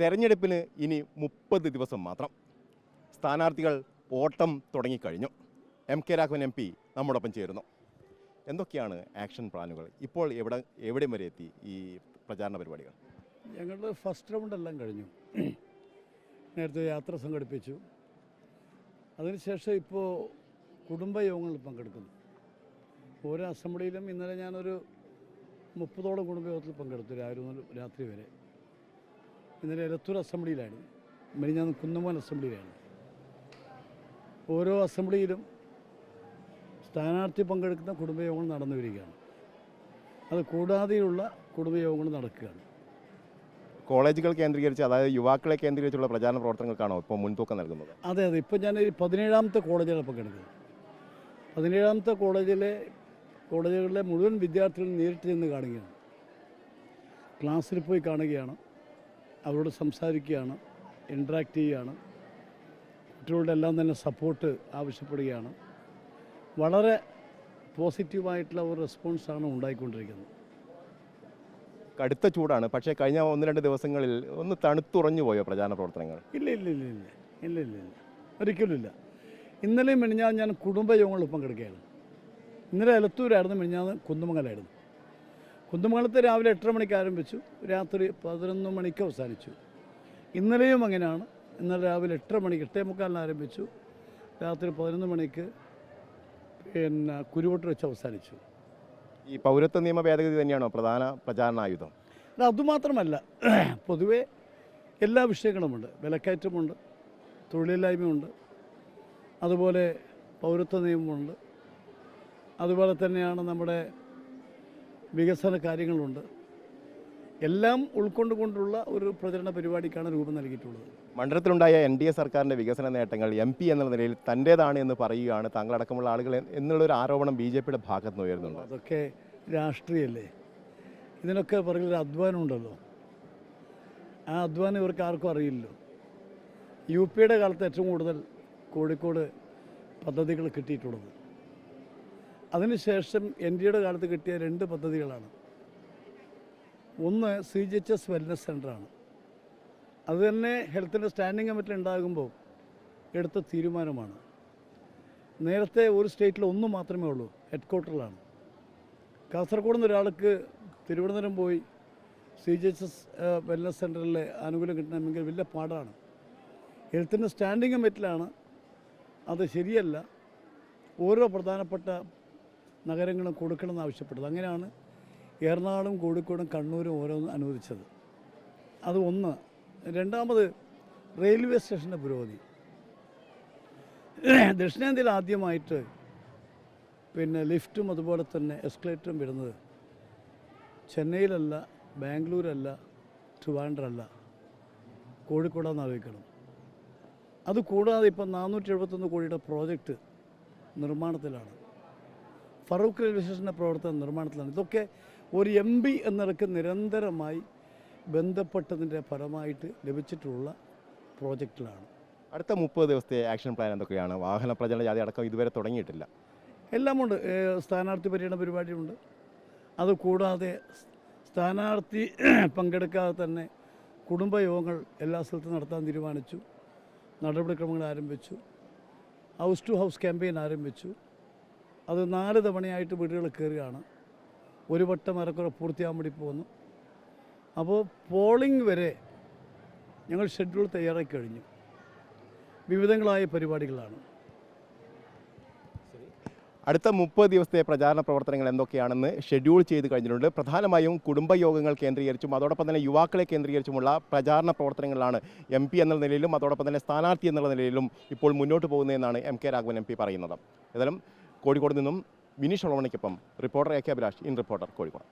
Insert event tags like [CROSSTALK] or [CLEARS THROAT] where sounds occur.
തെരഞ്ഞെടുപ്പിന് ഇനി മുപ്പത് ദിവസം മാത്രം. സ്ഥാനാർത്ഥികൾ ഓട്ടം തുടങ്ങിക്കഴിഞ്ഞു. M K Raghavan M P നമ്മോടൊപ്പം ചേരുന്നു. എന്തൊക്കെയാണ് ആക്ഷൻ പ്ലാനുകൾ? ഇപ്പോൾ എവിടെ എവിടെ വരെ എത്തി ഈ പ്രചാരണ പരിപാടികൾ? ഞങ്ങളുടെ ഫസ്റ്റ് റൗണ്ട് എല്ലാം കഴിഞ്ഞു. നേരത്തെ യാത്ര സംഘടിപ്പിച്ചു. അതിനുശേഷം ഇപ്പോൾ കുടുംബയോഗങ്ങളിൽ പങ്കെടുക്കുന്നു. ഓരോ അസംബ്ലിയിലും ഇന്നലെ ഞാനൊരു മുപ്പതോളം കുടുംബയോഗത്തിൽ പങ്കെടുത്തു രാവിലെ മുതൽ രാത്രി വരെ. ഇന്നലെ എലത്തൂർ അസംബ്ലിയിലാണ് മെലിഞ്ഞാന്ന് കുന്നമോൻ അസംബ്ലിയിലാണ് ഓരോ അസംബ്ലിയിലും സ്ഥാനാർത്ഥി പങ്കെടുക്കുന്ന കുടുംബയോഗങ്ങൾ നടന്നു വരികയാണ്. അത് കൂടാതെയുള്ള കുടുംബയോഗങ്ങൾ നടക്കുകയാണ്. കോളേജുകൾ കേന്ദ്രീകരിച്ച് അതായത് യുവാക്കളെ കേന്ദ്രീകരിച്ചുള്ള പ്രചാരണ പ്രവർത്തനങ്ങൾക്കാണോ ഇപ്പോൾ മുൻതൂക്കം നൽകുന്നത്? അതെ അതെ. ഇപ്പോൾ ഞാൻ ഈ പതിനേഴാമത്തെ കോളേജുകൾ പങ്കെടുക്കുന്നത്. പതിനേഴാമത്തെ കോളേജിലെ കോളേജുകളിലെ മുഴുവൻ വിദ്യാർത്ഥികളും നേരിട്ട് ചെന്ന് കാണുകയാണ്. ക്ലാസ്സിൽ പോയി കാണുകയാണ്. അവരോട് സംസാരിക്കുകയാണ് ഇൻട്രാക്ട് ചെയ്യുകയാണ്. കുട്ടികളുടെ എല്ലാം തന്നെ സപ്പോർട്ട് ആവശ്യപ്പെടുകയാണ്. വളരെ പോസിറ്റീവായിട്ടുള്ള ഒരു റെസ്പോൺസാണ് ഉണ്ടായിക്കൊണ്ടിരിക്കുന്നത്. കടുത്ത ചൂടാണ്. പക്ഷേ കഴിഞ്ഞ ഒന്ന് രണ്ട് ദിവസങ്ങളിൽ ഒന്ന് തണുത്തുറഞ്ഞു പോയോ പ്രചാരണ പ്രവർത്തനങ്ങൾ? ഇല്ല ഇല്ല ഇല്ല ഇല്ല ഇല്ല ഇല്ല ഇല്ല. ഒരിക്കലും ഇല്ല. ഇന്നലെയും മിനിഞ്ഞാൽ ഞാൻ കുടുംബയോഗങ്ങളിൽ പങ്കെടുക്കുകയാണ്. ഇന്നലെ എലത്തൂരായിരുന്നു മിനിഞ്ഞാൽ കുന്നുമംഗലായിരുന്നു. കുന്നുമംഗലത്തെ രാവിലെ എട്ടര മണിക്ക് ആരംഭിച്ചു. രാത്രി പതിനൊന്ന് മണിക്ക് അവസാനിച്ചു. ഇന്നലെയും അങ്ങനെയാണ്. ഇന്നലെ രാവിലെ എട്ടര മണിക്ക് എട്ടേ മുക്കാലിന് ആരംഭിച്ചു. രാത്രി പതിനൊന്ന് മണിക്ക് പിന്നെ കുരുവട്ട് വെച്ച് അവസാനിച്ചു. ഈ പൗരത്വ നിയമ ഭേദഗതി തന്നെയാണോ പ്രധാന പ്രചാരണ ആയുധം? അത് അതുമാത്രമല്ല. പൊതുവേ എല്ലാ വിഷയങ്ങളുമുണ്ട്. വിലക്കയറ്റമുണ്ട്. തൊഴിലില്ലായ്മയുണ്ട്. അതുപോലെ പൗരത്വ നിയമമുണ്ട്. അതുപോലെ തന്നെയാണ് നമ്മുടെ വികസന കാര്യങ്ങളുണ്ട്. എല്ലാം ഉൾക്കൊണ്ടുകൊണ്ടുള്ള ഒരു പ്രചരണ പരിപാടിക്കാണ് രൂപം നൽകിയിട്ടുള്ളത്. മണ്ഡലത്തിലുണ്ടായ എൻ ഡി എ സർക്കാരിന്റെ വികസന നേട്ടങ്ങൾ എം പി എന്ന നിലയിൽ തന്റേതാണ് എന്ന് പറയുകയാണ് താങ്കളടക്കമുള്ള ആളുകൾ എന്നുള്ളൊരു ആരോപണം ബി ജെ പിയുടെ ഭാഗത്ത് നിന്ന് ഉയരുന്നുണ്ട്. അതൊക്കെ രാഷ്ട്രീയല്ലേ? ഇതിനൊക്കെ പുറകിൽ ഒരു അധ്വാനം ഉണ്ടല്ലോ. ആ അധ്വാനം ഇവർക്ക് ആർക്കും അറിയില്ലല്ലോ. യു പിയുടെ കാലത്ത് ഏറ്റവും കൂടുതൽ കോഴിക്കോട് പദ്ധതികൾ കിട്ടിയിട്ടുള്ളത്. അതിനുശേഷം എൻ ഡി എയുടെ കാലത്ത് കിട്ടിയ രണ്ട് പദ്ധതികളാണ്. ഒന്ന് C G H S wellness സെന്ററാണ് അത് തന്നെ ഹെൽത്തിന്റെ സ്റ്റാൻഡിംഗ് കമ്മിറ്റി ഉണ്ടാകുമ്പോൾ എടുത്ത തീരുമാനമാണ്. നേരത്തെ ഒരു സ്റ്റേറ്റിൽ ഒന്ന് മാത്രമേ ഉള്ളൂ ഹെഡ് ക്വാർട്ടറിലാണ് കാസർഗോഡ് നിന്ന് ഒരാൾക്ക് തിരുവനന്തപുരം പോയി C G H S wellness സെന്ററിലെ ആനുകൂല്യം കിട്ടണമെങ്കിൽ വലിയ പാടാണ്. ഹെൽത്തിന്റെ സ്റ്റാൻഡിംഗ് കമ്മിറ്റിലാണ് അത് ശരിയല്ല. ഓരോ പ്രധാനപ്പെട്ട നഗരങ്ങളും കൊടുക്കണമെന്ന് ആവശ്യപ്പെട്ടത്. അങ്ങനെയാണ് എറണാകുളം കോഴിക്കോടും കണ്ണൂരും ഓരോന്നും അനുവദിച്ചത്. അത് ഒന്ന്. രണ്ടാമത് റെയിൽവേ സ്റ്റേഷന്റെ പുരോഗതി. ദക്ഷിണേന്ത്യയിൽ ആദ്യമായിട്ട് പിന്നെ ലിഫ്റ്റും അതുപോലെ തന്നെ എസ്കലേറ്ററും വരുന്നത് ചെന്നൈയിലല്ല ബാംഗ്ലൂരല്ല ട്രിവാൻഡ്രല്ല കോഴിക്കോടാന്ന് അറിയിക്കണം അത് കൂടാതെ ഇപ്പം നാനൂറ്റി എഴുപത്തൊന്ന് കോടിയുടെ പ്രോജക്റ്റ് നിർമ്മാണത്തിലാണ്. ഫറൂഖ് റെയിൽവേ സ്റ്റേഷന്റെ പ്രവർത്തനം നിർമ്മാണത്തിലാണ്. ഇതൊക്കെ ഒരു എം പി എന്നിടക്ക് നിരന്തരമായി ബന്ധപ്പെട്ടതിന്റെ ഫലമായിട്ട് ലഭിച്ചിട്ടുള്ള പ്രോജക്റ്റുകളാണ് അടുത്ത മുപ്പത് ദിവസത്തെ ആക്ഷൻ പ്ലാൻ എന്തൊക്കെയാണ്? വാഹന പ്രചരണ ജാതി അടക്കം ഇതുവരെ തുടങ്ങിയിട്ടില്ല. എല്ലാമുണ്ട്. സ്ഥാനാർത്ഥി പര്യടന പരിപാടിയുണ്ട്. അത് കൂടാതെ സ്ഥാനാർത്ഥി [CLEARS THROAT] പങ്കെടുക്കാതെ തന്നെ കുടുംബയോഗങ്ങൾ എല്ലാ സ്ഥലത്തും നടത്താൻ തീരുമാനിച്ചു. നടപടിക്രമങ്ങൾ ആരംഭിച്ചു. ഹൗസ് ടു ഹൗസ് ക്യാമ്പയിൻ ആരംഭിച്ചു. അത് നാല് തവണയായിട്ട് വീടുകൾ കയറുകയാണ്. ഒരു വട്ടം ഏറെക്കുറെ പൂർത്തിയാകാൻ വേണ്ടി പോകുന്നു. അപ്പോൾ പോളിംഗ് വരെ ഞങ്ങൾ ഷെഡ്യൂൾ തയ്യാറാക്കി കഴിഞ്ഞു. വിവിധങ്ങളായ പരിപാടികളാണ്. അടുത്ത മുപ്പത് ദിവസത്തെ പ്രചാരണ പ്രവർത്തനങ്ങൾ എന്തൊക്കെയാണെന്ന് ഷെഡ്യൂൾ ചെയ്ത് കഴിഞ്ഞിട്ടുണ്ട്. പ്രധാനമായും കുടുംബയോഗങ്ങൾ കേന്ദ്രീകരിച്ചും അതോടൊപ്പം തന്നെ യുവാക്കളെ കേന്ദ്രീകരിച്ചുമുള്ള പ്രചാരണ പ്രവർത്തനങ്ങളാണ് എം പി എന്ന നിലയിലും അതോടൊപ്പം തന്നെ സ്ഥാനാർത്ഥി എന്നുള്ള നിലയിലും ഇപ്പോൾ മുന്നോട്ട് പോകുന്നതെന്നാണ് M K Raghavan M P പറയുന്നത്. ഏതായാലും കോഴിക്കോട് നിന്നും Vineesh ഒളവണിക്കൊപ്പം reporter A K Abhilash in reporter Kozhikode.